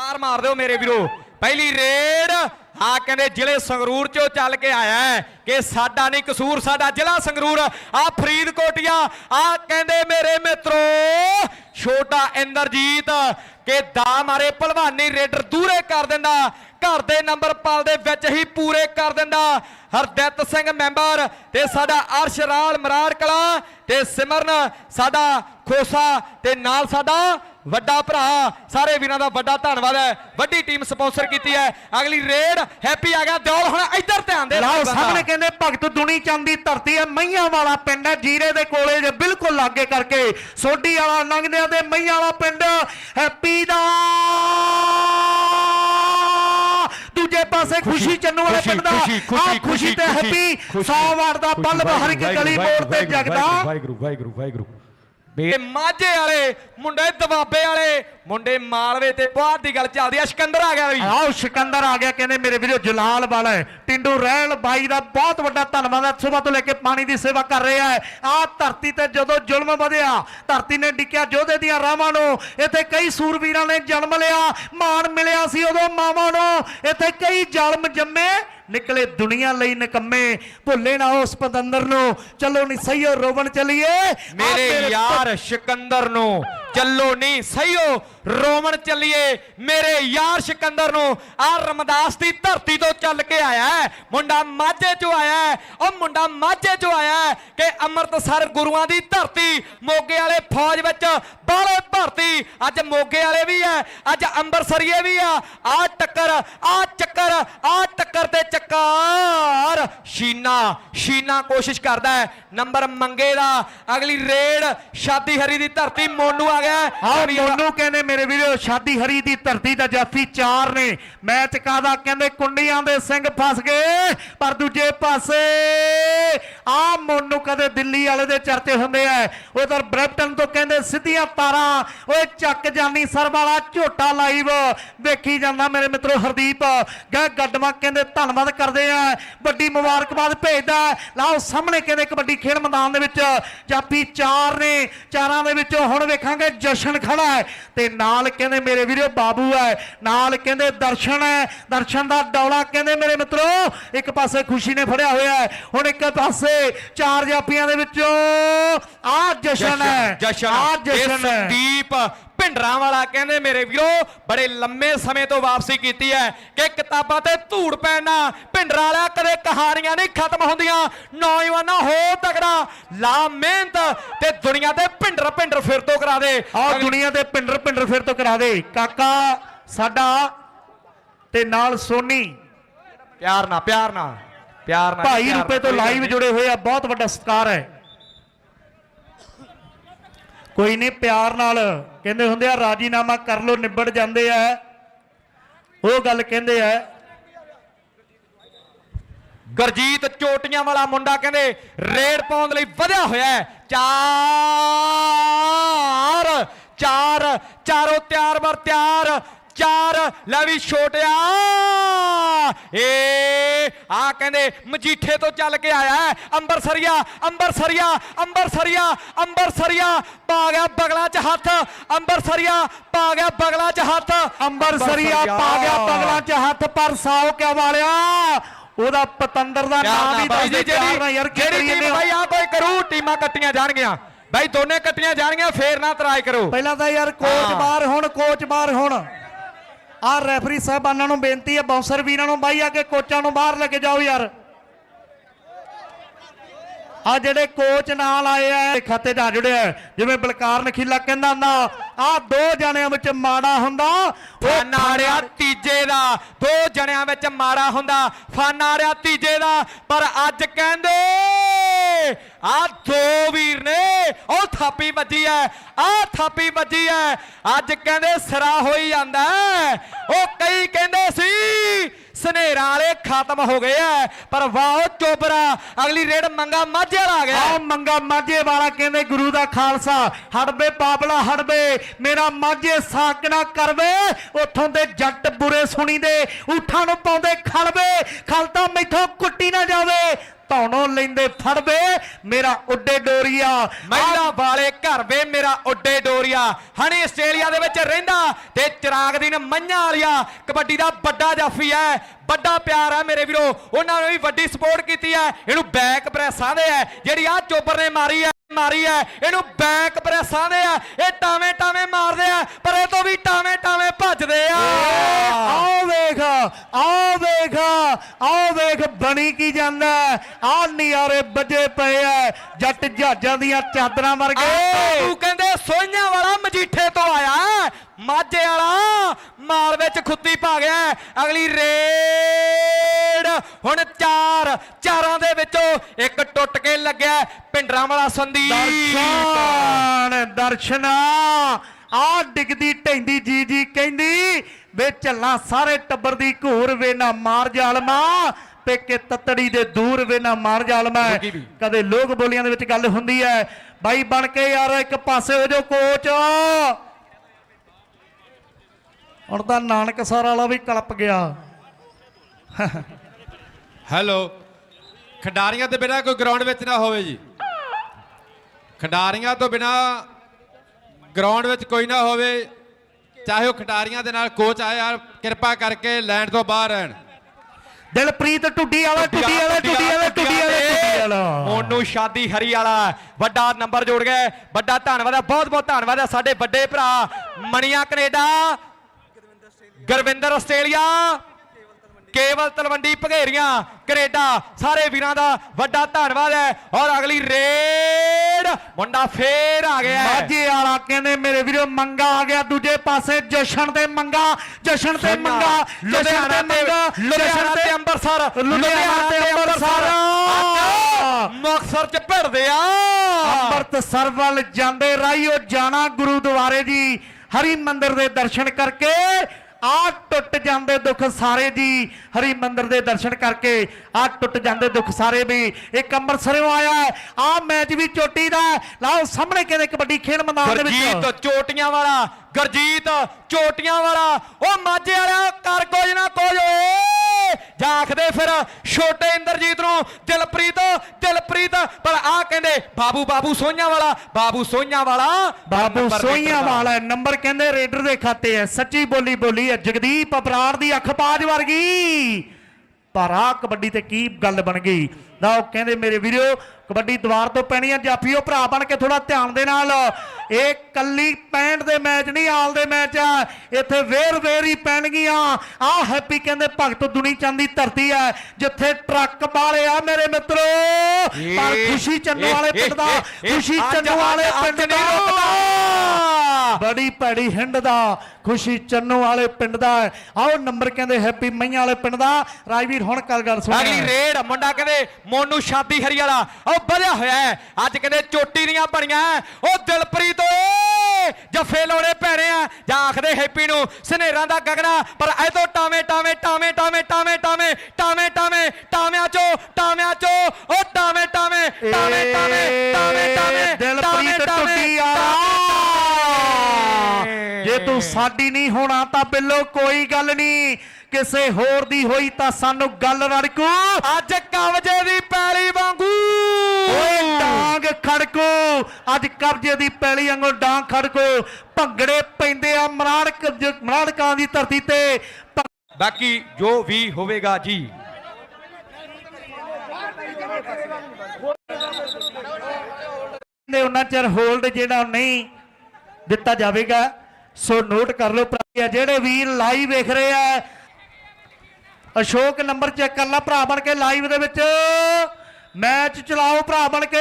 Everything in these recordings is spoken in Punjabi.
ਤਾਰ ਮਾਰ ਦਿਓ ਮੇਰੇ ਵੀਰੋ। ਪਹਿਲੀ ਰੇਡ ਆ ਕਹਿੰਦੇ ਜ਼ਿਲ੍ਹੇ ਸੰਗਰੂਰ ਚੋਂ ਚੱਲ ਕੇ ਆਇਆ ਕਿ ਸਾਡਾ ਨਹੀਂ ਕਸੂਰ, ਸਾਡਾ ਜ਼ਿਲ੍ਹਾ ਸੰਗਰੂਰ ਆ ਫਰੀਦਕੋਟੀਆ ਆ ਕਹਿੰਦੇ ਮੇਰੇ ਮਿੱਤਰੋ, ਛੋਟਾ ਇੰਦਰਜੀਤ ਕਿ ਦਾ ਮਾਰੇ ਭਲਵਾਨੀ ਰੇਡਰ ਦੂਰੇ ਕਰ ਦਿੰਦਾ, ਘਰ ਦੇ ਨੰਬਰ ਪਾਲ ਦੇ ਵਿੱਚ ਹੀ ਪੂਰੇ ਕਰ ਦਿੰਦਾ। ਹਰਦਿੱਤ ਸਿੰਘ ਮੈਂਬਰ ਤੇ ਸਾਡਾ ਅਰਸ਼ ਰਾਲ ਮਰਾਰ ਕਲਾ ਤੇ ਸਿਮਰਨ, ਸਾਡਾ ਖੋਸਾ ਤੇ ਨਾਲ ਸਾਡਾ ਵੱਡਾ ਭਰਾ ਸਾਰੇ ਵੀਰਾਂ ਦਾ ਵੱਡਾ ਧੰਨਵਾਦ ਹੈ। ਵੱਡੀ ਟੀਮ ਸਪਾਂਸਰ ਕੀਤੀ ਹੈ। ਅਗਲੀ ਰੇਡ ਹੈਪੀ ਆ ਗਿਆ। ਦਿਓਲ ਹੁਣ ਇੱਧਰ ਧਿਆਨ ਦੇ ਲਓ। ਸਾਹਮਣੇ ਕਹਿੰਦੇ ਭਗਤ ਦੁਨੀ ਚੰਦ ਦੀ ਧਰਤੀ ਹੈ ਮਈਆਂ ਵਾਲਾ ਪਿੰਡ ਹੈ ਜੀਰੇ ਦੇ ਕੋਲੇ ਜੇ ਬਿਲਕੁਲ ਲਾਗੇ ਕਰਕੇ। ਸੋਢੀ ਵਾਲਾ ਲੰਘਦਿਆਂ ਦੇ ਮਈਆਂ ਵਾਲਾ ਪਿੰਡ ਹੈਪੀ ਦਾ। ਦੂਜੇ ਪਾਸੇ ਖੁਸ਼ੀ ਚੰਨੂ ਵਾਲੇ ਪਿੰਡ ਦਾ। ਖੁਸ਼ੀ, ਖੁਸ਼ੀ, ਤੇ ਹੈਪੀ ਖੁਸ਼ੀ, 100 ਵਾਰ ਦਾ ਬਲਬ ਹਰ ਇੱਕ ਗਲੀ ਮੋੜ ਤੇ ਜਗਦਾ। ਵਾਹਿਗੁਰੂ ਵਾਹਿਗੁਰੂ ਵਾਹਿਗੁਰੂ। ਬੇ ਮਾਝੇ ਵਾਲੇ, ਮੁੰਡੇ ਦਬਾਬੇ ਵਾਲੇ, ਮੁੰਡੇ ਮਾਲਵੇ ਤੇ ਬਾਅਦ ਦੀ ਗੱਲ ਚੱਲਦੀ ਆ, ਸਿਕੰਦਰ ਆ ਗਿਆ ਵੀ। ਆਓ ਸਿਕੰਦਰ ਆ ਗਿਆ, ਕਹਿੰਦੇ ਮੇਰੇ ਵੀਰੋ ਜਲਾਲ ਵਾਲਾ ਟਿੰਡੂ ਰਹਿਲ ਬਾਈ ਦਾ ਬਹੁਤ ਵੱਡਾ ਧੰਨਵਾਦ ਹੈ, ਸਵੇਰ ਤੋਂ ਲੈ ਕੇ ਪਾਣੀ ਦੀ ਸੇਵਾ ਕਰ ਰਿਹਾ ਹੈ। ਆਹ ਧਰਤੀ ਤੇ ਜਦੋਂ ਜ਼ੁਲਮ ਵਧਿਆ, ਧਰਤੀ ਨੇ ਡਿੱਕਿਆ ਯੋਧੇ ਦੀਆਂ ਰਾਵਾਂ ਨੂੰ। ਇੱਥੇ ਕਈ ਸੂਰਵੀਰਾਂ ਨੇ ਜਨਮ ਲਿਆ, ਮਾਣ ਮਿਲਿਆ ਸੀ ਉਦੋਂ ਮਾਵਾਂ ਨੂੰ। ਇੱਥੇ ਕਈ ਜ਼ਾਲਮ ਜੰਮੇ ਨਿਕਲੇ ਦੁਨੀਆ ਲਈ ਨਿਕੰਮੇ। ਭੁੱਲੇ ਨਾ ਉਸ ਪਤੰਦਰ ਨੂੰ। ਚਲੋ ਨਹੀਂ ਸਹੀਓ ਰੋਵਣ ਚਲੀਏ। ਮੇਰੇ ਯਾਰ ਸਿਕੰਦਰ ਨੂੰ। ਚੱਲੋ ਨਹੀਂ ਸਹੀਓ ਰੋਮਨ ਚੱਲੀਏ। ਮੇਰੇ ਯਾਰ ਸਿਕੰਦਰ ਨੂੰ ਆ ਰਮਦਾਸ ਦੀ ਧਰਤੀ ਤੋਂ ਚੱਲ ਕੇ ਆਇਆ ਮੁੰਡਾ ਮਾਝੇ ਚੋਂ ਆਇਆ ਉਹ ਮੁੰਡਾ ਮਾਝੇ ਚੋਂ ਆਇਆ ਕਿ ਅੰਮ੍ਰਿਤਸਰ ਗੁਰੂਆਂ ਦੀ ਧਰਤੀ, ਮੋਗੇ ਵਾਲੇ ਫੌਜ ਵਿੱਚ ਬਾਲੇ ਭਰਤੀ। ਅੱਜ ਮੋਗੇ ਵਾਲੇ ਵੀ ਹੈ, ਅੱਜ ਅੰਮ੍ਰਿਤਸਰੀਏ ਵੀ ਆ। ਆ ਟੱਕਰ ਆ ਚੱਕਰ ਆ ਟੱਕਰ ਤੇ ਚੱਕਾਰ। ਸ਼ੀਨਾ ਸ਼ੀਨਾ ਕੋਸ਼ਿਸ਼ ਕਰਦਾ ਹੈ। ਨੰਬਰ ਮੰਗੇ ਦਾ। ਅਗਲੀ ਰੇਡ ਸ਼ਾਦੀ ਹਰੀ ਦੀ ਧਰਤੀ, ਮੋਨੂ ਆ ਗਿਆ ਹੈ। ਮੋਨੂ ਕਹਿੰਦੇ ਮੇਰੇ ਵੀਰੋ ਸ਼ਾਦੀ ਹਰੀ ਦੀ ਧਰਤੀ ਦਾ ਜਾਫੀ ਚਾਰ ਨੇ। ਮੈਚ ਕਾਦਾ ਕਹਿੰਦੇ ਕੁੰਡੀਆਂ ਦੇ ਸਿੰਘ ਫਸ ਗਏ ਪਰ ਦੂਜੇ ਪਾਸੇ ਆਹ ਮੋਨੂ ਕਦੇ ਦਿੱਲੀ ਵਾਲੇ ਦੇ ਚਰਚੇ ਹੁੰਦੇ ਆ। ਉਧਰ ਬ੍ਰੈਂਪਟਨ ਤੋਂ ਕਹਿੰਦੇ ਸਿੱਧੀਆਂ ਤਾਰਾਂ ਓਏ ਚੱਕ ਜਾਨੀ ਸਰ ਵਾਲਾ ਝੋਟਾ ਲਾਈਵ। ਵੇਖੀ ਜਾਂਦਾ ਮੇਰੇ ਮਿੱਤਰੋ ਹਰਦੀਪ। ਗਏ ਗੱਡਮਾ ਕਹਿੰਦੇ ਧੰਨਵਾਦ ਕਰਦੇ ਆ। ਵੱਡੀ ਮੁਬਾਰਕਬਾਦ ਭੇਜਦਾ ਲਾਓ ਸਾਹਮਣੇ ਕਹਿੰਦੇ ਕਬੱਡੀ ਖੇਡ ਮੈਦਾਨ ਦੇ ਵਿੱਚ ਜਾਫੀ ਚਾਰ ਨੇ। ਚਾਰਾਂ ਦੇ ਵਿੱਚੋਂ ਹੁਣ ਵੇਖਾਂਗੇ ਜਸ਼ਨ ਖੜਾ ਹੈ ਤੇ ਨਾਲ ਕਹਿੰਦੇ ਮੇਰੇ ਵੀਰੋ ਬਾਬੂ ਹੈ ਨਾਲ ਕਹਿੰਦੇ ਦਰਸ਼ਨ ਹੈ ਦਰਸ਼ਨ ਦਾ ਡੌਲਾ ਕਹਿੰਦੇ ਮੇਰੇ ਮਿੱਤਰੋ ਇੱਕ ਪਾਸੇ ਖੁਸ਼ੀ ਨੇ ਫੜਿਆ ਹੋਇਆ ਹੈ ਹੁਣ ਇੱਕ ਪਾਸੇ ਚਾਰ ਜਾਫੀਆਂ ਦੇ ਵਿੱਚੋਂ ਆ ਜਸ਼ਨ ਹੈ ਆ ਜਸ਼ਨ ਹੈ। ਸੰਦੀਪ ਭਿੰਡਰਾਂ ਵਾਲਾ ਕਹਿੰਦੇ ਮੇਰੇ ਵੀਰੋ ਬੜੇ ਲੰਮੇ ਸਮੇਂ ਤੋਂ ਵਾਪਸੀ ਕੀਤੀ ਹੈ ਕਿ ਕਿਤਾਬਾਂ ਤੇ ਧੂੜ ਪੈਣਾ ਭਿੰਡਰਾਂ ਵਾਲਾ ਕਦੇ ਕਹਾਣੀਆਂ ਨਹੀਂ ਖਤਮ ਹੁੰਦੀਆਂ। ਨੌਜਵਾਨਾਂ ਹੋ ਤਕੜਾ ਲਾ ਮਿਹਨਤ ਤੇ ਦੁਨੀਆ ਤੇ ਭਿੰਡਰ ਭਿੰਡਰ ਫਿਰ ਤੋਂ ਕਰਾ ਦੇ। ਆ ਦੁਨੀਆ ਦੇ ਪਿੰਡਰ ਪਿੰਡਰ ਫਿਰ ਤੋਂ ਕਰਾ ਦੇ। ਕਾਕਾ ਸਾਡਾ ਤੇ ਨਾਲ ਸੋਨੀ। ਪਿਆਰ ਨਾਲ ਪਿਆਰ ਨਾਲ ਪਿਆਰ ਨਾਲ ਭਾਈ ਰੁਪਏ ਤੋਂ ਲਾਈਵ। ਜੁੜੇ ਹੋਏ ਆ ਬਹੁਤ ਵੱਡਾ ਸਤਿਕਾਰ ਹੈ। ਕੋਈ ਨਹੀਂ, ਪਿਆਰ ਨਾਲ ਕਹਿੰਦੇ ਹੁੰਦੇ ਆ, ਰਾਜੀਨਾਮਾ ਕਰ ਲੋ ਨਿਬੜ ਜਾਂਦੇ ਆ। ਉਹ ਗੱਲ ਕਹਿੰਦੇ ਆ। ਗਰਜੀਤ ਚੋਟੀਆਂ ਵਾਲਾ ਮੁੰਡਾ ਕਹਿੰਦੇ, ਰੇਡ ਪਾਉਣ ਲਈ ਵਧਿਆ ਹੋਇਆ ਚਾਰ ਚਾਰ, ਚਾਰੋਂ ਤਿਆਰ ਬਰ ਤਿਆਰ। ਚਾਰ ਲੈ ਵੀ ਛੋਟਿਆ। ਏ ਆ ਕਹਿੰਦੇ ਮਜੀਠੇ ਤੋਂ ਚੱਲ ਕੇ ਆਇਆ ਅੰਬਰਸਰੀਆ ਅੰਬਰਸਰੀਆ ਅੰਬਰਸਰੀਆ ਅੰਬਰਸਰੀਆ ਪਾ ਗਿਆ ਬਗਲਾ ਚ ਹੱਥ। ਅੰਬਰਸਰੀਆ ਪਾ ਗਿਆ ਬਗਲਾ ਚ ਹੱਥ। ਅੰਬਰਸਰੀਆ ਪਾ ਗਿਆ ਪਗਲਾਂ 'ਚ ਹੱਥ ਪਰ ਸਾਓ ਕਿਆ ਵਾਲਿਆ? ਉਹਦਾ ਪਤੰਦਰ ਦਾ ਨਾਮ ਹੀ ਬਾਈ ਦੱਸ ਜੀ ਦੇ ਜਿਹੜੀ ਟੀਮ ਬਾਈ ਆ ਕੋਈ ਕਰੂ ਟੀਮਾਂ ਕੱਟੀਆਂ ਜਾਣਗੀਆਂ। ਬਾਈ ਦੋਨੇ ਕੱਟੀਆਂ ਜਾਣਗੀਆਂ ਫੇਰ ਨਾ ਤਰਾਜ ਕਰੋ। ਪਹਿਲਾਂ ਤਾਂ ਯਾਰ ਕੋਚ। ਬਾਹਰ ਹੁਣ ਕੋਚ ਬਾਹਰ ਹੁਣ। ਆਹ ਰੈਫਰੀ ਸਾਹਿਬਾਨਾਂ ਨੂੰ ਬੇਨਤੀ ਹੈ ਬਾਉਂਸਰ ਵੀਰਾਂ ਨੂੰ ਬਾਈ ਆ ਕੇ ਕੋਚਾਂ ਨੂੰ ਬਾਹਰ ਲੈ ਕੇ ਜਾਓ ਯਾਰ। ਆ ਜਿਹੜੇ ਕੋਚ ਨਾਲ ਆਏ ਆ ਖਾਤੇ ਆ ਜੁੜਿਆ। ਜਿਵੇਂ ਬਲਕਾਰ ਨਖੀਲਾ ਕਹਿੰਦਾ ਨਾ ਆ ਦੋ ਜਣਿਆਂ ਵਿੱਚ ਮਾੜਾ ਹੁੰਦਾ ਉਹ ਫਾਨਾੜਿਆ ਤੀਜੇ ਦਾ ਦੋ ਜਣਿਆਂ ਵਿੱਚ ਮਾੜਾ ਹੁੰਦਾ ਫਾਨਾੜਿਆ ਤੀਜੇ ਦਾ ਪਰ ਅੱਜ ਕਹਿੰਦੇ ਆ ਦੋ ਵੀਰ ਨੇ ਉਹ ਥਾਪੀ ਵੱਜੀ ਐ ਆ ਥਾਪੀ ਵੱਜੀ ਐ ਅੱਜ ਕਹਿੰਦੇ ਸਿਰਾ ਹੋਈ ਜਾਂਦਾ। ਉਹ ਕਈ ਕਹਿੰਦੇ ਸੀ ਸਨੇਰਾ ਵਾਲੇ ਖਤਮ ਹੋ ਗਏ ਐ, ਪਰ ਵਾਹ ਚੋਬਰਾ ਅਗਲੀ ਰੇਡ ਮੰਗਾ ਮਾਝੇ ਵਾਲਾ ਆ ਗਿਆ। ਆ ਮੰਗਾ ਮਾਝੇ ਵਾਲਾ ਕਹਿੰਦੇ ਗੁਰੂ ਦਾ ਖਾਲਸਾ ਹੜਬੇ ਪਾਪਲਾ ਹੜਬੇ ਮੇਰਾ ਮਾਝੇ ਸਾਕ ਨਾ ਕਰਵੇ ਉਥੋਂ ਦੇ ਜੱਟ ਬੁਰੇ ਸੁਣੀ ਦੇ ਉਠਾਂ ਨੂੰ ਪਾਉਂਦੇ ਖਲਵੇ ਖਲ ਤਾਂ ਮੈਥੋਂ ਕੁੱਟੀ ਨਾ ਜਾਵੇ ਧੌਣੋਂ ਲੈਂਦੇ ਫੜਦੇ ਮੇਰਾ ਉੱਡੇ ਡੋਰੀਆ। ਮਹਿਲਾ ਵਾਲੇ ਘਰ ਵੇ ਮੇਰਾ ਉੱਡੇ ਡੋਰੀਆ। ਹਣੀ ਆਸਟ੍ਰੇਲੀਆ ਦੇ ਵਿੱਚ ਰਹਿੰਦਾ ਤੇ ਚਿਰਾਗ ਦੀਨ ਮੱਝਾਂ ਵਾਲਿਆ ਕਬੱਡੀ ਦਾ ਵੱਡਾ ਜਾਫੀ ਹੈ ਵੱਡਾ ਪਿਆਰ ਹੈ ਮੇਰੇ ਵੀਰੋ। ਉਹਨਾਂ ਨੇ ਵੀ ਵੱਡੀ ਸਪੋਰਟ ਕੀਤੀ ਹੈ। ਇਹਨੂੰ ਬੈਕ ਪ੍ਰੈਸ ਆਂਦੇ ਆ ਜਿਹੜੀ ਆ ਚੋਬਰ ਨੇ ਮਾਰੀ ਹੈ। ਮਾਰੀ ਹੈ ਇਹਨੂੰ ਬੈਕ ਪ੍ਰੈਸ ਆਂਦੇ ਆ ਇਹ ਟਾਵੇਂ ਟਾਵੇਂ ਮਾਰਦੇ ਆ ਪਰ ਇਹ ਤੋਂ ਵੀ ਟਾਵੇਂ ਟਾਵੇਂ ਭੱਜਦੇ ਆ ਆਓ ਵੇਖ ਆਓ ਵੇਖ ਆਓ ਵੇਖ ਬਣੀ ਕੀ ਜਾਂਦਾ ਆ ਨਿਆਰੇ ਵੱਜੇ ਪਏ ਐ ਜੱਟ ਜਹਾਜ਼ਾਂ ਦੀਆਂ ਚਾਦਰਾਂ ਵਰਗੇ ਤੂੰ ਕਹਿੰਦੇ ਸੋਈਆਂ ਵਾਲਾ ਮਜੀਠੇ ਤੋਂ ਆਇਆ। ਮਾਝੇ ਵਾਲਾ ਮਾਲ ਵਿੱਚ ਖੁੱਤੀ ਪਾ ਗਿਆ। ਅਗਲੀ ਰੇਡ ਹੁਣ ਚਾਰ ਚਾਰਾਂ ਦੇ ਵਿੱਚੋਂ ਇੱਕ ਟੁੱਟ ਕੇ ਲੱਗਿਆ। ਪਿੰਡਰਾਂ ਵਾਲਾ ਸੰਦੀਪ ਦਰਸ਼ਨ ਦਰਸ਼ਨਾ ਆ ਡਿੱਗਦੀ ਢੈਂਦੀ ਜੀ ਜੀ ਕਹਿੰਦੀ ਵੇ ਚੱਲਾਂ ਸਾਰੇ ਟੱਬਰ ਦੀ ਘੂਰ ਵੇ ਨਾ ਮਾਰ ਜਾਲਮਾ ਪੇਕੇ ਤਤੜੀ ਦੇ ਦੂਰ ਵੇ ਨਾ ਮਾਰ ਜਾਲਮਾ। ਕਦੇ ਲੋਕ ਬੋਲੀਆਂ ਦੇ ਵਿੱਚ ਗੱਲ ਹੁੰਦੀ ਹੈ ਬਾਈ ਬਣ ਕੇ ਯਾਰ ਇੱਕ ਪਾਸੇ ਹੋ ਜਾਓ ਕੋਚ ਹੁਣ ਤਾਂ ਨਾਨਕਸਰ ਵਾਲਾ ਵੀ ਕਲਪ ਗਿਆ। ਹੈਲੋ ਖਿਡਾਰੀਆਂ ਤੋਂ ਬਿਨਾ ਕੋਈ ਗਰਾਊਂਡ ਵਿੱਚ ਨਾ ਹੋਵੇ ਜੀ। ਖਿਡਾਰੀਆਂ ਤੋਂ ਬਿਨਾ ਗਰਾਊਂਡ ਵਿੱਚ ਕੋਈ ਨਾ ਹੋਵੇ ਚਾਹੇ ਉਹ ਖਿਡਾਰੀਆਂ ਦੇ ਨਾਲ ਕੋਚ ਆਇਆ ਕਿਰਪਾ ਕਰਕੇ ਲੈਂਡ ਤੋਂ ਬਾਹਰ ਰਹਿਣ। ਦਿਲਪ੍ਰੀਤ ਟੁੱਡੀ ਵਾਲਾ ਟੁੱਡੀ ਵਾਲਾ ਟੁੱਡੀ ਵਾਲਾ ਟੁੱਡੀ ਵਾਲਾ ਮੋਨੂ ਸ਼ਾਦੀ ਹਰੀ ਵਾਲਾ ਵੱਡਾ ਨੰਬਰ ਜੋੜ ਗਏ ਵੱਡਾ ਧੰਨਵਾਦ ਹੈ ਬਹੁਤ ਬਹੁਤ ਧੰਨਵਾਦ ਹੈ ਸਾਡੇ ਵੱਡੇ ਭਰਾ ਮਣੀਆਂ ਕੈਨੇਡਾ। ਗੁਰਵਿੰਦਰ ਆਸਟ੍ਰੇਲੀਆ। ਕੇਵਲ ਤਲਵੰਡੀ ਭਗੇਰੀਆਂ ਕੈਨੇਡਾ ਸਾਰੇ ਵੀਰਾਂ ਦਾ ਵੱਡਾ ਧੰਨਵਾਦ ਹੈ। ਔਰ ਅਗਲੀ ਰੇਡ ਮੁੰਡਾ ਫੇਰ ਆ ਗਿਆ ਹੈ। ਮਾਝੇ ਵਾਲਾ ਕਹਿੰਦੇ ਮੇਰੇ ਵੀਰੋ ਮੰਗਾ ਆ ਗਿਆ। ਦੂਜੇ ਪਾਸੇ ਜਸ਼ਨ ਤੇ ਮੰਗਾ ਜਸ਼ਨ ਤੇ ਮੰਗਾ ਲੁਧਿਆਣਾ ਤੇ ਲੁਧਿਆਣਾ ਅੰਮ੍ਰਿਤਸਰ ਲੁਧਿਆਣਾ ਤੇ ਅੰਮ੍ਰਿਤਸਰ। ਚ ਭਿੜਦੇ ਆ। ਅੰਮ੍ਰਿਤਸਰ ਵੱਲ ਜਾਂਦੇ ਰਾਹੀਓ ਜਾਣਾ ਗੁਰੂਦੁਆਰੇ ਜੀ ਹਰੀ ਮੰਦਿਰ ਦੇ ਦਰਸ਼ਨ ਕਰਕੇ ਆ ਟੁੱਟ ਜਾਂਦੇ ਦੁੱਖ ਸਾਰੇ ਜੀ, ਹਰੀ ਮੰਦਿਰ ਦੇ ਦਰਸ਼ਨ ਕਰਕੇ ਆ ਟੁੱਟ ਜਾਂਦੇ ਦੁੱਖ ਸਾਰੇ ਵੀ। ਇੱਕ ਅੰਮ੍ਰਿਤਸਰੋਂ ਆਇਆ ਆ ਮੈਚ ਵੀ ਚੋਟੀ ਦਾ ਹੈ। ਲਓ ਸਾਹਮਣੇ ਕਹਿੰਦੇ ਕਬੱਡੀ ਖੇਡ ਮੈਦਾਨ ਦੇ ਵਿੱਚ। ਗਰਜੀਤ ਚੋਟੀਆਂ ਵਾਲਾ, ਗਰਜੀਤ ਚੋਟੀਆਂ ਵਾਲਾ, ਉਹ ਮਾਝੇ ਵਾਲਾ ਕਰ ਕੁਝ ਨਾ ਕੁਝ ਜਾਖਦੇ ਫਿਰ ਛੋਟੇ ਇੰਦਰਜੀਤ ਨੂੰ ਦਿਲਪ੍ਰੀਤ ਦਿਲਪ੍ਰੀਤ ਪਰ ਆ ਕਹਿੰਦੇ ਬਾਬੂ ਬਾਬੂ ਸੋਈਆਂ ਵਾਲਾ ਬਾਬੂ ਸੋਈਆਂ ਵਾਲਾ ਬਾਬੂ ਸੋਈਆਂ। ਵਾਲਾ। ਨੰਬਰ ਕਹਿੰਦੇ ਰੇਡਰ ਦੇ ਖਾਤੇ ਹੈ ਸੱਚੀ ਬੋਲੀ ਬੋਲੀ ਹੈ ਜਗਦੀਪ ਅਬਰਾਰ ਦੀ ਅੱਖ ਬਾਜ ਵਰਗੀ ਪਰ ਆ ਕਬੱਡੀ ਤੇ ਕੀ ਗੱਲ ਬਣ ਗਈ? ਨਾ ਉਹ ਕਹਿੰਦੇ ਮੇਰੇ ਵੀਰੋ ਕਬੱਡੀ ਦੀਵਾਰ ਤੋਂ ਪੈਣੀ ਆ ਜਾਫੀਓ ਭਰਾ ਬਣ ਕੇ ਥੋੜਾ ਧਿਆਨ ਦੇ ਨਾਲ। ਇਹ ਕੱਲੀ 65 ਦੇ ਮੈਚ ਨਹੀਂ ਆਲ ਦੇ ਮੈਚ ਆ। ਇੱਥੇ ਵੇਰ ਵੇਰ ਹੀ ਪੈਣਗੀਆਂ। ਆ ਹੈਪੀ ਕਹਿੰਦੇ ਭਗਤ ਦੁਨੀ ਚੰਦ ਦੀ ਧਰਤੀ ਹੈ ਜਿੱਥੇ ਟਰੱਕ ਵਾਲੇ ਆ ਮੇਰੇ ਮਿੱਤਰੋ। ਪਰ ਖੁਸ਼ੀ ਚੰਨੂ ਵਾਲੇ ਪਿੰਡ ਦਾ ਖੁਸ਼ੀ ਚੰਨੂ ਵਾਲੇ ਪਿੰਡ ਨਹੀਂ ਰੁਕਦਾ। ਬੜੀ ਭੈੜੀ ਹਿੰਡ ਦਾ ਖੁਸ਼ੀ ਚੰਨੂ ਵਾਲੇ ਪਿੰਡ ਦਾ। ਆਓ ਨੰਬਰ ਕਹਿੰਦੇ ਹੈਪੀ ਮਈਆਂ ਵਾਲੇ ਪਿੰਡ ਦਾ ਰਾਜਵੀਰ ਹੁਣ ਕਰ ਗੱਲ ਸੁਣ ਅਗਲੀ ਰੇਡ ਮੁੰਡਾ ਕਹਿੰਦੇ ਮੋਨੂ ਸ਼ਾਦੀ ਹਰੀ ਵਾਲਾ ਉਹ ਵਧਿਆ ਹੋਇਆ ਅੱਜ ਕਹਿੰਦੇ ਚੋਟੀ ਦੀਆਂ ਬਣੀਆਂ। ਉਹ ਦਿਲਪ੍ਰੀਤ ਓਏ ਜੱਫੇ ਲਾਉਣੇ ਪੈਣੇ ਆ ਜਾਂ ਆਖਦੇ ਹੈਪੀ ਨੂੰ ਸਨੇਰਾਂ ਦਾ ਗਗਨਾ ਪਰ ਐ ਤੋਂ ਟਾਵੇਂ ਟਾਵੇਂ ਟਾਵੇਂ ਟਾਵੇਂ ਟਾਵੇਂ ਟਾਵੇਂ ਟਾਵੇਂ ਟਾਵੇਂ ਟਾਵਿਆਂ ਚੋਂ ਟਾਵਿਆਂ ਚੋਂ ਉਹ ਟਾਵੇਂ ਟਾਵੇਂ ਟਾਵੇਂ ਟਾਵੇਂ ਟਾਵੇਂ ਟਾਵੇਂ ਦਿਲਪ੍ਰੀਤ ਟੁੱਟੀ ਜੇ ਤੂੰ ਸਾਡੀ ਨਹੀਂ ਹੋਣਾ ਤਾਂ ਬਿੱਲੋ ਕੋਈ ਗੱਲ ਨਹੀਂ। ਕਿਸੇ ਹੋਰ ਦੀ ਹੋਈ ਤਾਂ ਸਾਨੂੰ ਗੱਲ ਰੜਕੂ। ਅੱਜ ਕਵਜੇ ਦੀ ਪੈਲੀ ਵਾਂਗੂ। ਓਏ ਡਾਂਗ ਖੜਕੋ। ਅੱਜ ਕਬਜੇ ਦੀ ਪੈਲੀ ਵਾਂਗੂ ਡਾਂਗ ਖੜਕੋ। ਭੰਗੜੇ ਪੈਂਦੇ ਆ ਮਰਾੜਕ ਮਰਾੜਕਾਂ ਦੀ ਧਰਤੀ ਤੇ। ਬਾਕੀ ਜੋ ਵੀ ਹੋਵੇਗਾ ਜੀ। ਨੇ ਉਹਨਾਂ ਚਿਰ ਹੋਲਡ ਜਿਹੜਾ ਨਹੀਂ ਦਿੱਤਾ ਜਾਵੇਗਾ। ਸੋ ਨੋਟ ਕਰ ਲਓ ਭਰਾ ਜਿਹੜੇ ਵੀਰ ਲਾਈਵ ਵੇਖ ਰਹੇ ਆ, ਅਸ਼ੋਕ ਨੰਬਰ ਚੈੱਕ ਕਰ ਲਾ ਭਰਾ ਬਣ ਕੇ ਲਾਈਵ ਦੇ ਵਿੱਚ। ਮੈਚ ਚਲਾਓ ਭਰਾ ਬਣ ਕੇ।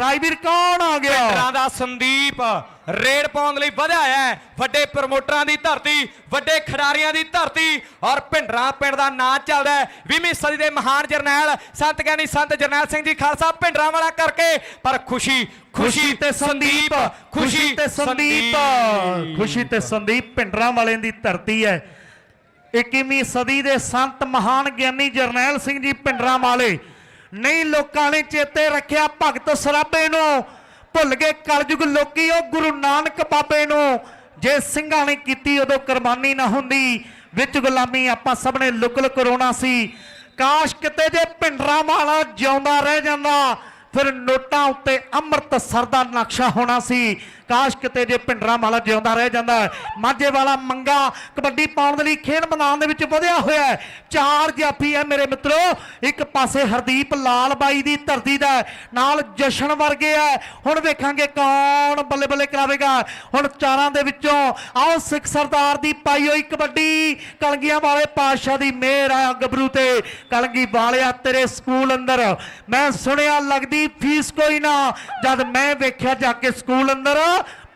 ਰਾਜਵੀਰ ਕੌਣ ਆ ਗਿਆ? ਪਿੰਡਰਾਂ ਦਾ ਸੰਦੀਪ। ਰੇਡ ਪਾਉਣ ਲਈ ਵਧਿਆ ਹੈ। ਵੱਡੇ ਪ੍ਰਮੋਟਰਾਂ ਦੀ ਧਰਤੀ ਵੱਡੇ ਖਿਡਾਰੀਆਂ ਦੀ ਧਰਤੀ ਔਰ ਭਿੰਡਰਾਂ ਪਿੰਡ ਦਾ ਨਾਂ ਚੱਲਦਾ ਹੈ। 20ਵੀਂ ਸਦੀ ਦੇ ਮਹਾਨ ਜਰਨੈਲ ਸੰਤ ਗਿਆਨੀ ਸੰਤ ਜਰਨੈਲ ਸਿੰਘ ਜੀ ਖਾਲਸਾ ਭਿੰਡਰਾਂ ਵਾਲਾ ਕਰਕੇ। ਪਰ ਖੁਸ਼ੀ ਖੁਸ਼ੀ ਤੇ ਸੰਦੀਪ ਖੁਸ਼ੀ ਤੇ ਸੰਦੀਪ ਖੁਸ਼ੀ ਤੇ ਸੰਦੀਪ ਪਿੰਡਰਾਂ ਵਾਲਿਆਂ ਦੀ ਧਰਤੀ ਹੈ। 21ਵੀਂ ਸਦੀ ਦੇ ਸੰਤ ਮਹਾਨ ਗਿਆਨੀ ਜਰਨੈਲ ਸਿੰਘ ਜੀ ਪਿੰਡਰਾਂ ਵਾਲੇ। ਨਹੀਂ ਲੋਕਾਂ ਨੇ ਚੇਤੇ ਰੱਖਿਆ ਭਗਤ ਸਰਾਬੇ ਨੂੰ। ਭੁੱਲ ਗਏ ਕਲਯੁਗ ਲੋਕੀ, ਉਹ ਗੁਰੂ ਨਾਨਕ ਬਾਬੇ ਨੂੰ। ਜੇ ਸਿੰਘਾਂ ਨੇ ਕੀਤੀ, ਉਦੋਂ ਕੁਰਬਾਨੀ ਨਾ ਹੁੰਦੀ। ਵਿੱਚ ਗੁਲਾਮੀ, ਆਪਾਂ ਸਭ ਨੇ ਲੁਕ ਲੁਕ ਰੋਣਾ ਸੀ। ਕਾਸ਼ ਕਿਤੇ ਜੇ ਭਿੰਡਰਾ ਵਾਲਾ ਜਿਉਂਦਾ ਰਹਿ ਜਾਂਦਾ, ਫਿਰ ਨੋਟਾਂ ਉੱਤੇ ਅੰਮ੍ਰਿਤਸਰ ਦਾ ਨਕਸ਼ਾ ਹੋਣਾ ਸੀ। ਕਾਸ਼ ਕਿਤੇ ਜੇ ਭਿੰਡਰਾ ਵਾਲਾ ਜਿਉਂਦਾ ਰਹਿ ਜਾਂਦਾ ਮਾਝੇ ਵਾਲਾ ਮੰਗਾ ਕਬੱਡੀ ਪਾਉਣ ਦੇ ਲਈ ਖੇਡ ਮੈਦਾਨ ਦੇ ਵਿੱਚ ਵਧਿਆ ਹੋਇਆ ਚਾਰ ਜਾਫੀ ਹੈ ਮੇਰੇ ਮਿੱਤਰੋ। ਇੱਕ ਪਾਸੇ ਹਰਦੀਪ ਲਾਲ ਬਾਈ ਦੀ ਧਰਤੀ ਦਾ ਨਾਲ ਜਸ਼ਨ ਵਰਗੇ ਹੈ। ਹੁਣ ਵੇਖਾਂਗੇ ਕੌਣ ਬੱਲੇ ਬੱਲੇ ਕਰਾਵੇਗਾ। ਹੁਣ ਚਾਰਾਂ ਦੇ ਵਿੱਚੋਂ ਆਓ ਸਿੱਖ ਸਰਦਾਰ ਦੀ ਪਾਈ ਹੋਈ ਕਬੱਡੀ। ਕਲਗੀਆਂ ਵਾਲੇ ਪਾਤਸ਼ਾਹ ਦੀ ਮਿਹਰ ਆ ਗੱਭਰੂ ਤੇ। ਕਲਗੀ ਵਾਲਿਆ ਤੇਰੇ ਸਕੂਲ ਅੰਦਰ। ਮੈਂ ਸੁਣਿਆ ਲੱਗਦੀ ਫੀਸ ਕੋਈ ਨਾ। ਜਦ ਮੈਂ ਵੇਖਿਆ ਜਾ ਕੇ ਸਕੂਲ ਅੰਦਰ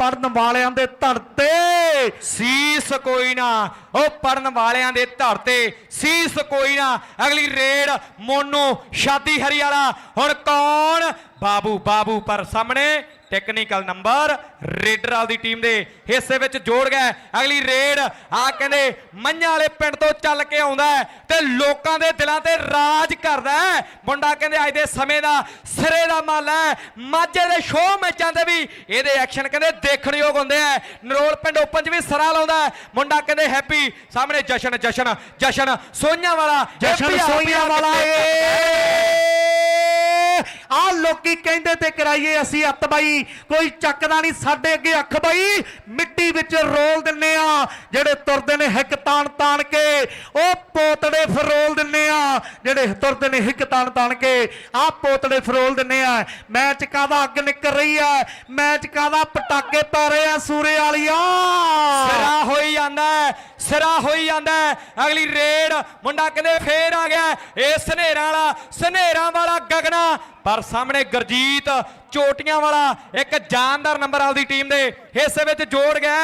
ਪੜਨ ਵਾਲਿਆਂ ਦੇ ਧੜ ਤੇ। ਸੀਸ ਕੋਈ ਨਾ, ਉਹ ਪੜਨ ਵਾਲਿਆਂ ਦੇ ਧਰਤੇ ਸੀਸ ਕੋਈ ਨਾ, ਅਗਲੀ ਰੇਡ ਮੋਨੂ, ਸ਼ਾਦੀ ਹਰੀ ਵਾਲਾ ਹੁਣ ਕੌਣ? ਬਾਬੂ ਬਾਬੂ ਪਰ ਸਾਹਮਣੇ ਟੈਕਨੀਕਲ ਨੰਬਰ ਰੇਡਰ ਦੀ ਟੀਮ ਦੇ ਹਿੱਸੇ ਵਿੱਚ ਜੋੜ ਗਏ ਅਗਲੀ ਰੇਡ ਆ ਕਹਿੰਦੇ ਮੰਝਾਂ ਵਾਲੇ ਪਿੰਡ ਤੋਂ ਚੱਲ ਕੇ ਆਉਂਦਾ ਤੇ ਲੋਕਾਂ ਦੇ ਦਿਲਾਂ ਤੇ ਰਾਜ ਕਰਦਾ ਮੁੰਡਾ ਕਹਿੰਦੇ ਅੱਜ ਦੇ ਸਮੇਂ ਦਾ ਸਿਰੇ ਦਾ ਮਾਲ ਹੈ। ਮਾਝੇ ਦੇ ਸ਼ੋਅ ਮੈਚਾਂ ਤੇ ਵੀ ਇਹਦੇ ਐਕਸ਼ਨ ਕਹਿੰਦੇ ਦੇਖਣ ਯੋਗ ਹੁੰਦੇ ਆ ਨਰੋਲ ਪਿੰਡ ਓਪਨ 'ਚ ਵੀ ਸਰਾ ਲਾਉਂਦਾ ਮੁੰਡਾ ਕਹਿੰਦੇ ਹੈਪੀ ਸਾਹਮਣੇ ਜਸ਼ਨ ਜਸ਼ਨ ਜਸ਼ਨ ਸੋਈਆਂ ਵਾਲਾ ਜਸ਼ਨ ਸੋਈਆਂ ਵਾਲਾ ਏ। ਆ ਲੋਕੀ ਕਹਿੰਦੇ ਤੇ ਕਰਾਈਏ ਅਸੀਂ ਅੱਤ ਬਾਈ। ਕੋਈ ਚੱਕਦਾ ਨਹੀਂ ਸਾਡੇ ਅੱਗੇ ਅੱਖ ਬਾਈ। ਮਿੱਟੀ ਵਿੱਚ ਰੋਲ ਦਿੰਨੇ ਆ, ਜਿਹੜੇ ਤੁਰਦੇ ਨੇ ਹਿੱਕ ਤਾਣ ਤਾਣ ਕੇ, ਉਹ ਪੋਤੜੇ ਫਰੋਲ ਦਿੰਨੇ ਆ, ਜਿਹੜੇ ਤੁਰਦੇ ਨੇ ਹਿੱਕ ਤਾਣ ਤਾਣ ਕੇ ਆ ਪੋਤੜੇ ਫਰੋਲ ਦਿੰਨੇ ਆ। ਮੈਚ ਕਾਦਾ ਅੱਗ ਨਿਕਲ ਰਹੀ ਆ? ਮੈਚ ਕਾਦਾ ਪਟਾਕੇ ਪੈ ਰਹੇ ਆ ਸੂਰੇ ਵਾਲੀਆ? ਸਿਰਾ ਹੋਈ ਜਾਂਦਾ ਸਿਰਾ ਹੋਈ ਜਾਂਦਾ ਅਗਲੀ ਰੇਡ ਮੁੰਡਾ ਕਹਿੰਦੇ ਫੇਰ ਆ ਗਿਆ। ਇਹ ਸਨੇਰਾਂ ਵਾਲਾ, ਸਨੇਰਾ ਵਾਲਾ ਗਗਨਾ ਪਰ ਸਾਹਮਣੇ ਗਰਜੀਤ ਚੋਟੀਆਂ ਵਾਲਾ ਇੱਕ ਜਾਨਦਾਰ ਨੰਬਰ ਆਪਦੀ ਟੀਮ ਦੇ ਹਿੱਸੇ ਵਿੱਚ ਜੋੜ ਗਿਆ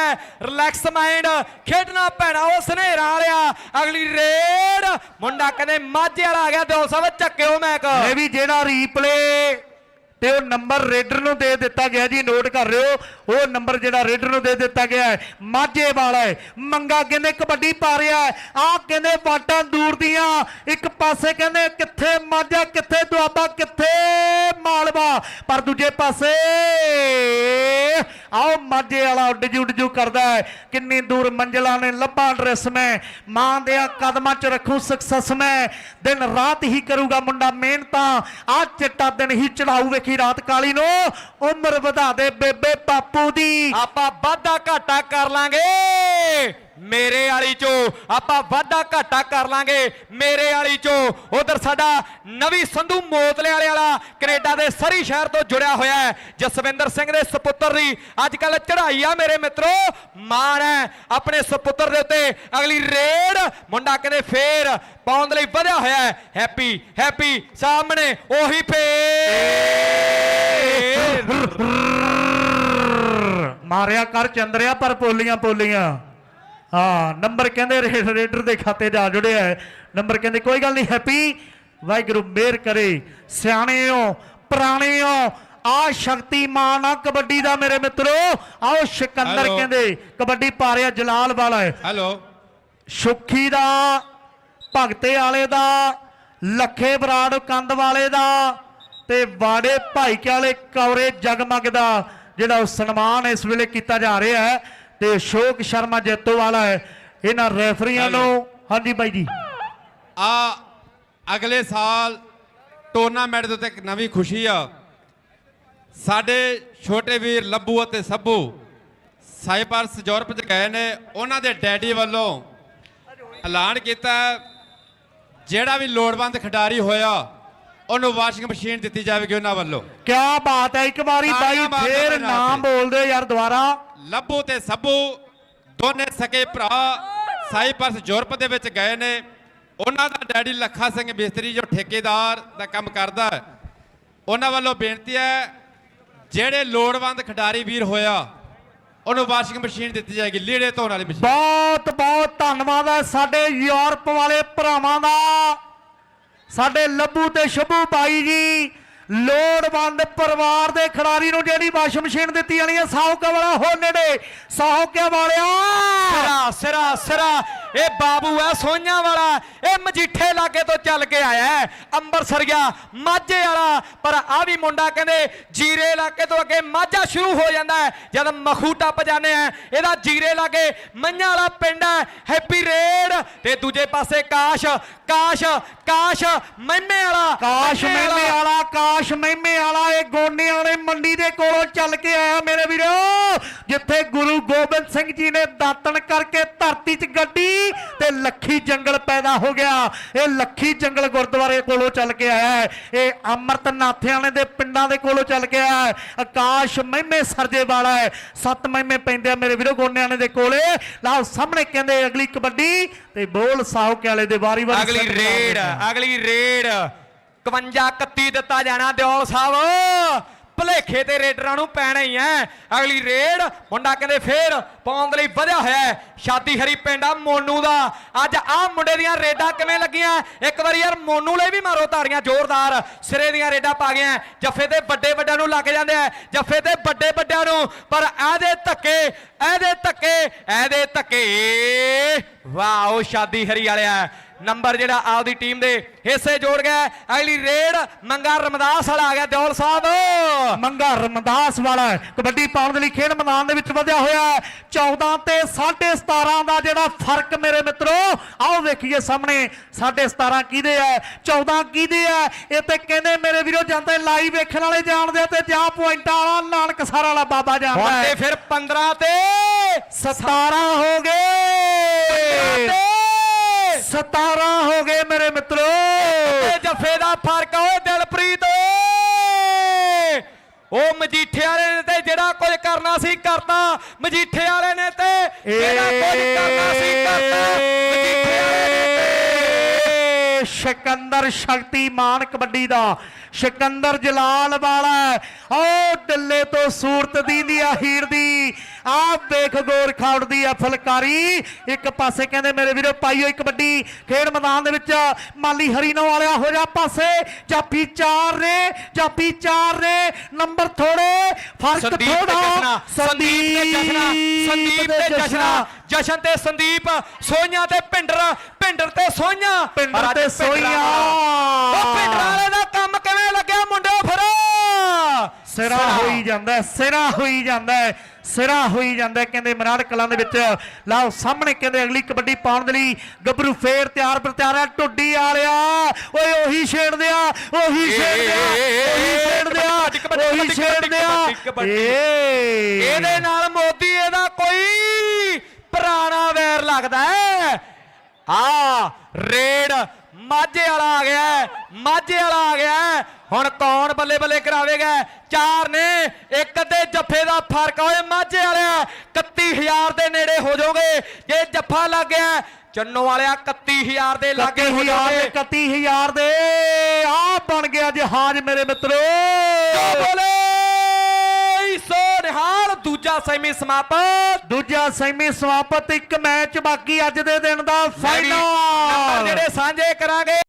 ਰਿਲੈਕਸ ਮਾਈਂਡ ਖੇਡਣਾ ਪੈਣਾ ਉਹ ਸਨੇਰਾਂ ਵਾਲਿਆ ਅਗਲੀ ਰੇਡ ਮੁੰਡਾ ਕਹਿੰਦੇ, ਮਾਝੇ ਵਾਲਾ ਆ ਗਿਆ ਦਿਲ ਸਾਹਿਬ, ਚੱਕਿਓ ਮੈਕ। ਇਹ ਵੀ ਜਿਹੜਾ ਰੀਪਲੇ ਤੇ ਉਹ ਨੰਬਰ ਰੇਡਰ ਨੂੰ ਦੇ ਦਿੱਤਾ ਗਿਆ ਜੀ, ਨੋਟ ਕਰ ਰਹੇ ਹੋ, ਉਹ ਨੰਬਰ ਜਿਹੜਾ ਰੇਡਰ ਨੂੰ ਦੇ ਦਿੱਤਾ ਗਿਆ ਹੈ, ਮਾਝੇ ਵਾਲਾ ਹੈ, ਮੰਗਾ ਕਹਿੰਦੇ ਕਬੱਡੀ ਪਾ ਰਿਹਾ ਹੈ, ਆਹ ਕਹਿੰਦੇ ਵਾਟਾਂ ਦੂਰ ਦੀਆਂ, ਇੱਕ ਪਾਸੇ ਕਹਿੰਦੇ ਕਿੱਥੇ ਮਾਝਾ, ਕਿੱਥੇ ਦੁਆਬਾ, ਕਿੱਥੇ ਮਾਲਵਾ, ਪਰ ਦੂਜੇ ਪਾਸੇ ਆਓ ਮਾਝੇ ਵਾਲਾ ਉੱਡ ਜੂ ਉੱਡ ਜੂ ਕਰਦਾ ਹੈ, ਕਿੰਨੀ ਦੂਰ ਮੰਜ਼ਲਾਂ ਨੇ ਲੱਭਾਂ ਡਰੈਸ ਮੈਂ, ਮਾਂ ਦੇ ਕਦਮਾਂ 'ਚ ਰੱਖੂ ਸਕਸੈਸ ਮੈਂ, ਦਿਨ ਰਾਤ ਹੀ ਕਰੂਗਾ ਮੁੰਡਾ ਮਿਹਨਤਾਂ ਆ ਚਿੱਟਾ ਦਿਨ ਹੀ ਚੜਾਊ ਵੇਖੀ ਰਾਤ ਕਾਲੀ ਨੂੰ? ਉਮਰ ਵਧਾ ਦੇ ਬੇਬੇ ਬਾਪੂ ਦੀ। ਆਪਾਂ ਵਾਧਾ ਘਾਟਾ ਕਰ ਲਾਂਗੇ। ਮੇਰੇ ਵਾਲੀ ਚੋ ਆਪਾਂ ਵਾਧਾ ਘਾਟਾ ਕਰ ਲਾਂਗੇ। ਮੇਰੇ ਵਾਲੀ ਚੋ ਉਧਰ ਸਾਡਾ ਨਵੀਂ ਸੰਧੂ ਮੋਤਲੇ ਵਾਲੇ ਵਾਲਾ ਕੈਨੇਡਾ ਦੇ ਸਰੀ ਸ਼ਹਿਰ ਤੋਂ ਜੁੜਿਆ ਹੋਇਆ ਹੈ। ਜਸਵਿੰਦਰ ਸਿੰਘ ਦੇ ਸੁਪੁੱਤਰ ਦੀ ਅੱਜ ਕੱਲ ਚੜ੍ਹਾਈ ਆ ਮੇਰੇ ਮਿੱਤਰੋ। ਮਾਣ ਹੈ ਆਪਣੇ ਸੁਪੁੱਤਰ ਦੇ ਉੱਤੇ। ਅਗਲੀ ਰੇਡ ਮੁੰਡਾ ਕਹਿੰਦੇ ਫੇਰ ਪਾਉਣ ਲਈ ਵਧਿਆ ਹੋਇਆ ਹੈ। ਹੈਪੀ ਹੈਪੀ, ਸਾਹਮਣੇ ਉਹੀ ਫੇਰ। ਮਾਰਿਆ ਕਰ ਚੰਦਰਿਆ ਪਰ ਪੋਲੀਆਂ ਪੋਲੀਆਂ। ਹਾਂ ਨੰਬਰ ਕਹਿੰਦੇ ਰੇ- ਰੇਡਰ ਦੇ ਖਾਤੇ ਆ ਜੁੜਿਆ ਹੈ। ਨੰਬਰ ਕਹਿੰਦੇ ਕੋਈ ਗੱਲ ਨਹੀਂ ਹੈਪੀ। ਵਾਹਿਗੁਰੂ ਮਿਹਰ ਕਰੇ। ਸਿਆਣੇ ਹੋ ਪੁਰਾਣੇ ਹੋ ਆ ਸ਼ਕਤੀਮਾਨ ਆ ਕਬੱਡੀ ਦਾ ਮੇਰੇ ਮਿੱਤਰੋ। ਆਓ ਸਿਕੰਦਰ। ਕਹਿੰਦੇ ਕਬੱਡੀ ਪਾ ਰਿਹਾ ਜਲਾਲ ਵਾਲਾ ਹੈ। ਹੈਲੋ। ਸੁੱਖੀ ਦਾ ਭਗਤੇ ਵਾਲੇ ਦਾ ਲੱਖੇ ਬਰਾੜ ਕੰਦ ਵਾਲੇ ਦਾ ਤੇ ਬਾੜੇ ਭਾਈਕੇ ਵਾਲੇ ਕੌਰੇ ਜਗਮਗ ਦਾ ਜਿਹੜਾ ਉਹ ਸਨਮਾਨ ਇਸ ਵੇਲੇ ਕੀਤਾ ਜਾ ਰਿਹਾ ਹੈ। ਤੇ ਅਸ਼ੋਕ ਸ਼ਰਮਾ ਜੇਤੂ ਵਾਲਾ ਹੈ। ਇਹਨਾਂ ਰੈਫਰੀਆਂ ਨੂੰ ਹਾਂਜੀ ਬਾਈ ਜੀ। ਆ ਅਗਲੇ ਸਾਲ ਟੂਰਨਾਮੈਂਟ ਦੇ ਉੱਤੇ ਇੱਕ ਨਵੀਂ ਖੁਸ਼ੀ ਆ। ਸਾਡੇ ਛੋਟੇ ਵੀਰ ਲੱਭੂ ਅਤੇ ਸੱਭੂ ਸਾਈਪਰਸ ਯੂਰਪ 'ਚ ਗਏ ਨੇ। ਉਹਨਾਂ ਦੇ ਡੈਡੀ ਵੱਲੋਂ ਐਲਾਨ ਕੀਤਾ ਜਿਹੜਾ ਵੀ ਲੋੜਵੰਦ ਖਿਡਾਰੀ ਹੋਇਆ ਉਹਨੂੰ ਵਾਸ਼ਿੰਗ ਮਸ਼ੀਨ ਦਿੱਤੀ ਜਾਵੇਗੀ ਉਹਨਾਂ ਵੱਲੋਂ। ਕਿਆ ਬਾਤ ਹੈ ਇੱਕ ਵਾਰੀ ਬਾਈ ਫੇਰ ਨਾਮ ਤੇ। ਬੋਲ ਦਿਓ ਯਾਰ ਦੁਬਾਰਾ। ਲੱਭੂ ਤੇ ਸੱਭੂ। ਦੋਨੇ ਸਕੇ ਭਰਾ। ਸਾਈਪਰਸ ਯੂਰਪ ਦੇ ਵਿੱਚ ਗਏ ਨੇ। ਉਹਨਾਂ ਦਾ ਡੈਡੀ ਲੱਖਾ ਸਿੰਘ ਮਿਸਤਰੀ ਜੋ ਠੇਕੇਦਾਰ ਦਾ ਕੰਮ ਕਰਦਾ ਉਹਨਾਂ ਵੱਲੋਂ ਬੇਨਤੀ ਹੈ, ਜਿਹੜੇ ਲੋੜਵੰਦ ਖਿਡਾਰੀ ਵੀਰ ਹੋਇਆ, ਉਹਨੂੰ ਵਾਸ਼ਿੰਗ ਮਸ਼ੀਨ ਦਿੱਤੀ ਜਾਏਗੀ, ਲੀੜੇ ਧੋਣ ਵਾਲੀ ਮਸ਼ੀਨ। ਬਹੁਤ ਬਹੁਤ ਧੰਨਵਾਦ ਹੈ ਸਾਡੇ ਯੂਰਪ ਵਾਲੇ ਭਰਾਵਾਂ ਦਾ। ਸਾਡੇ ਲੱਭੂ ਤੇ ਸ਼ੁਭੂ ਭਾਈ ਜੀ ਲੋੜਵੰਦ ਪਰਿਵਾਰ ਦੇ ਖਿਡਾਰੀ ਨੂੰ ਜਿਹੜੀ ਵਾਸ਼ਿੰਗ ਮਸ਼ੀਨ ਦਿੱਤੀ ਜਾਣੀ ਹੈ ਸਾਹੋਕੇ ਵਾਲਾ ਹੋ ਨੇੜੇ। ਸਾਹੋਕੇ ਵਾਲਿਆ! ਸਿਰਾ ਸਿਰਾ ਸਿਰਾ। ਇਹ ਬਾਬੂ ਹੈ ਸੋਈਆਂ ਵਾਲਾ। ਇਹ ਮਜੀਠੇ ਲਾਗੇ ਤੋਂ ਚੱਲ ਕੇ ਆਇਆ ਹੈ। ਅੰਮ੍ਰਿਤਸਰੀਆ ਮਾਝੇ ਵਾਲਾ। ਪਰ ਆ ਵੀ ਮੁੰਡਾ ਕਹਿੰਦੇ ਜੀਰੇ ਇਲਾਕੇ ਤੋਂ ਅੱਗੇ ਮਾਝਾ ਸ਼ੁਰੂ ਹੋ ਜਾਂਦਾ ਜਦ ਮਖੂ ਟੱਪ ਜਾਂਦੇ ਆ ਇਹਦਾ ਜੀਰੇ ਲਾਗੇ ਮੰਝਾਂ ਵਾਲਾ ਪਿੰਡ ਹੈ ਹੈਪੀ ਰੇਡ। ਤੇ ਦੂਜੇ ਪਾਸੇ ਕਾਸ਼ ਕਾਸ਼ ਕਾਸ਼ ਮਹਿਮੇ ਵਾਲਾ। ਕਾਸ਼ ਮਹਿਮੇ। ਵਾਲਾ। ਕਾਸ਼ ਮਹਿਮੇ ਵਾਲਾ ਇਹ ਗੋਨੇ ਵਾਲੇ ਮੰਡੀ ਦੇ ਕੋਲੋਂ ਚੱਲ ਕੇ ਆਇਆ ਮੇਰੇ ਵੀਰੋ। ਜਿੱਥੇ ਗੁਰੂ ਗੋਬਿੰਦ ਸਿੰਘ ਜੀ ਨੇ ਦਾਤਣ ਕਰਕੇ ਧਰਤੀ 'ਚ ਗੱਡੀ ਤੇ ਲੱਖੀ ਜੰਗਲ ਪੈਦਾ ਹੋ ਗਿਆ ਇਹ ਲੱਖੀ ਜੰਗਲ ਗੁਰਦੁਆਰੇ ਕੋਲੋਂ ਚੱਲ ਕੇ ਆਇਆ। ਇਹ ਅੰਮ੍ਰਿਤ ਨਾਥਿਆਣੇ ਦੇ ਪਿੰਡਾਂ ਦੇ ਕੋਲੋਂ ਚੱਲ ਕੇ ਆਇਆ। ਆਕਾਸ਼ ਮਹਿਮੇ ਸਰਜੇ ਵਾਲਾ ਹੈ ਸੱਤ ਮਹਿਮੇ ਪੈਂਦੇ ਆ ਮੇਰੇ ਵੀਰੋ ਗੋਨਿਆਣੇ ਦੇ ਕੋਲੇ ਲਾਓ ਸਾਹਮਣੇ ਕਹਿੰਦੇ ਅਗਲੀ ਕਬੱਡੀ ਤੇ ਬੋਲ ਸਾਹੋਕੇ ਵਾਲੇ ਦੇ ਵਾਰੀ ਵਾਰੀ ਅਗਲੀ ਰੇਡ। ਅਗਲੀ ਰੇਡ 51 31 ਦਿੱਤਾ ਜਾਣਾ ਦਿਓਲ ਸਾਹਿਬ ਭਲੇਖੇ ਤੇ ਰੇਡਰਾਂ ਨੂੰ ਪੈਣਾ ਹੀ ਐ। ਅਗਲੀ ਰੇਡ ਮੁੰਡਾ ਕਹਿੰਦੇ ਫੇਰ ਪਾਉਣ ਦੇ ਲਈ ਵਧਿਆ ਹੋਇਆ ਸ਼ਾਦੀ ਹਰੀ ਪਿੰਡਾ ਮੋਨੂ ਦਾ। ਅੱਜ ਆਹ ਮੁੰਡੇ ਦੀਆਂ ਰੇਡਾਂ ਕਿਵੇਂ ਲੱਗੀਆਂ? ਇੱਕ ਵਾਰੀ ਯਾਰ ਮੋਨੂ ਲਈ ਵੀ ਮਾਰੋ ਤਾੜੀਆਂ, ਜ਼ੋਰਦਾਰ। ਸਿਰੇ ਦੀਆਂ ਰੇਡਾਂ ਪਾ ਗਿਆ ਜੱਫੇ ਤੇ ਵੱਡੇ ਵੱਡਿਆਂ ਨੂੰ ਲੱਗ ਜਾਂਦੇ ਆ ਜੱਫੇ ਤੇ ਵੱਡੇ ਵੱਡਿਆਂ ਨੂੰ। ਪਰ ਇਹਦੇ ਧੱਕੇ ਇਹਦੇ ਧੱਕੇ ਇਹਦੇ ਧੱਕੇ। ਵਾਓ, ਸ਼ਾਦੀ ਹਰੀ ਵਾਲਿਆ। ਨੰਬਰ ਜਿਹੜਾ ਆਪਦੀ ਟੀਮ ਦੇ ਹਿੱਸੇ ਜੋੜ ਗਿਆ ਅਗਲੀ ਰੇਡ ਮੰਗਾ ਰਮਦਾਸ ਵਾਲਾ ਆ ਗਿਆ ਦਿਓਲ ਸਾਹਿਬ। ਮੰਗਾ ਰਮਦਾਸ ਵਾਲਾ। ਕਬੱਡੀ ਪਾਉਣ ਦੇ ਲਈ ਖੇਡ ਮੈਦਾਨ ਦੇ ਵਿੱਚ ਵਧਿਆ ਹੋਇਆ ਹੈ। 14 ਤੇ 17.5 ਦਾ ਜਿਹੜਾ ਫ਼ਰਕ ਮੇਰੇ ਮਿੱਤਰੋ ਆਓ ਵੇਖੀਏ ਸਾਹਮਣੇ। 17.5 ਕਿਹਦੇ ਹੈ 14 ਕਿਹਦੇ ਹੈ ਇਹ ਤੇ ਕਹਿੰਦੇ ਮੇਰੇ ਵੀਰੋ ਜਾਂਦੇ ਲਾਈਵ ਵੇਖਣ ਵਾਲੇ ਜਾਣਦੇ ਆ ਤੇ ਜਾਂ ਪੁਆਇੰਟਾਂ ਵਾਲਾ ਨਾਨਕਸਰ ਵਾਲਾ ਬਾਬਾ ਜਾਣਦਾ ਹੁਣ ਤੇ ਫਿਰ 15 ਤੇ 17 ਹੋ ਗਏ। ਤੇ 17 ਹੋ ਗਏ ਮੇਰੇ ਮਿੱਤਰੋ। ਇਹ ਜੱਫੇ ਦਾ ਫ਼ਰਕ ਓਏ ਦਿਲਪ੍ਰੀਤ। ਉਹ ਮਜੀਠੇ ਵਾਲੇ ਨੇ ਤੇ ਜਿਹੜਾ ਕੁਝ ਕਰਨਾ ਸੀ ਕਰਤਾ। ਮਜੀਠੇ ਵਾਲੇ ਨੇ ਤੇ ਜਿਹੜਾ ਕੁਝ ਕਰਨਾ ਸੀ ਕਰਤਾ। ਮਜੀਠੇ ਵਾਲੇ ਨੇ ਤੇ ਏ ਸਿਕੰਦਰ ਸ਼ਕਤੀਮਾਨ ਕਬੱਡੀ ਦਾ। ਸਿਕੰਦਰ ਜਲਾਲ ਵਾਲਾ ਓ ਡੱਲੇ ਤੋਂ ਸੂਰਤ ਦੀ ਦੀ ਆ ਹੀਰ ਦੀ। ਆ ਵੇਖ ਗੋਰ ਖਾਉੜਦੀ ਆ ਫਲਕਾਰੀ। ਇੱਕ ਪਾਸੇ ਕਹਿੰਦੇ ਮੇਰੇ ਵੀਰੋ ਪਾਈ ਹੋਈ ਕਬੱਡੀ ਖੇਡ ਮੈਦਾਨ ਦੇ ਵਿੱਚ। ਮਾਲੀ ਹਰੀਨੋ ਵਾਲਿਆ ਹੋ ਜਾ ਪਾਸੇ। ਜਾਫੀ ਚਾਰ ਨੇ ਜਾਫੀ ਚਾਰ ਨੇ। ਨੰਬਰ ਥੋੜੇ ਫ਼ਰਕ ਥੋੜਾ। ਸੰਦੀਪ ਤੇ ਜਸ਼ਨਾ ਸੰਦੀਪ ਤੇ ਜਸ਼ਨਾ। ਜਸ਼ਨ। ਤੇ ਸੰਦੀਪ ਸੋਈਆਂ ਤੇ ਪਿੰਡਰ ਪਿੰਡਰ ਤੇ ਸੋਈਆਂ ਅੱਜ ਤੇ ਸੋਈਆਂ। ਉਹ ਪਿੰਡਰ ਵਾਲੇ ਦਾ ਕੰਮ ਕਿਵੇਂ ਲੱਗਿਆ ਮੁੰਡਿਓ ਫਿਰ? ਸਿਰਾ ਹੋਈ ਜਾਂਦਾ ਸਿਰਾ ਹੋਈ ਜਾਂਦਾ ਸਿਰਾ ਹੋਈ ਜਾਂਦਾ ਕਹਿੰਦੇ ਮਰਾੜ ਕਲਾਂ ਦੇ ਵਿੱਚ। ਲਾਓ ਸਾਹਮਣੇ ਕਹਿੰਦੇ ਅਗਲੀ ਕਬੱਡੀ ਪਾਉਣ ਦੇ ਲਈ ਗੱਭਰੂ ਫੇਰ ਤਿਆਰ ਪਰ ਤਿਆਰ ਹੈ। ਟੁੱਡੀ ਵਾਲਿਆ ਓਏ ਉਹੀ ਛੇੜਦੇ ਆ ਉਹੀ ਛੇੜਦੇ ਆ ਉਹੀ ਛੇੜਦੇ ਆ ਕਬੱਡੀ, ਕਬੱਡੀ, ਉਹੀ ਕਬੱਡੀ, ਛੇੜਦੇ ਆ ਕਬੱਡੀ, ਕਬੱਡੀ। ਏ। ਇਹਦੇ ਨਾਲ ਮੋਦੀ ਇਹਦਾ ਕੋਈ ਪੁਰਾਣਾ ਵੈਰ ਲੱਗਦਾ ਹੈ। ਆ ਰੇਡ ਮਾਝੇ ਵਾਲਾ ਆ ਗਿਆ ਮਾਝੇ ਵਾਲਾ ਆ ਗਿਆ। ਹੁਣ ਕੌਣ ਬੱਲੇ ਬੱਲੇ ਕਰਾਵੇਗਾ? ਚਾਰ ਨੇ ਇੱਕ ਤੇ ਜੱਫੇ ਦਾ ਫ਼ਰਕ ਓਏ ਮਾਝੇ ਵਾਲਿਆ 31000 ਦੇ ਨੇੜੇ ਹੋ ਜਾਓਗੇ। ਜੇ ਜੱਫਾ ਲੱਗ ਗਿਆ ਚੰਨੋ ਵਾਲਿਆ 31000 ਦੇ ਲਾਗੇ ਹੋ 31000 ਜਾਓਗੇ। 31000 ਦੇ। ਆ ਬਣ ਗਿਆ ਜਹਾਜ਼ ਮੇਰੇ ਮਿੱਤਰੋ। ਬੋਲੇ! ਸੋ ਨਿਹਾਲ ਦੂਜਾ ਸੈਮੀ ਸਮਾਪਤ। ਦੂਜਾ ਸੈਮੀ ਸਮਾਪਤ ਇੱਕ ਮੈਚ ਬਾਕੀ ਅੱਜ ਦੇ ਦਿਨ ਦਾ ਫਾਈਨਲ ਜਿਹੜੇ ਸਾਂਝੇ ਕਰਾਂਗੇ।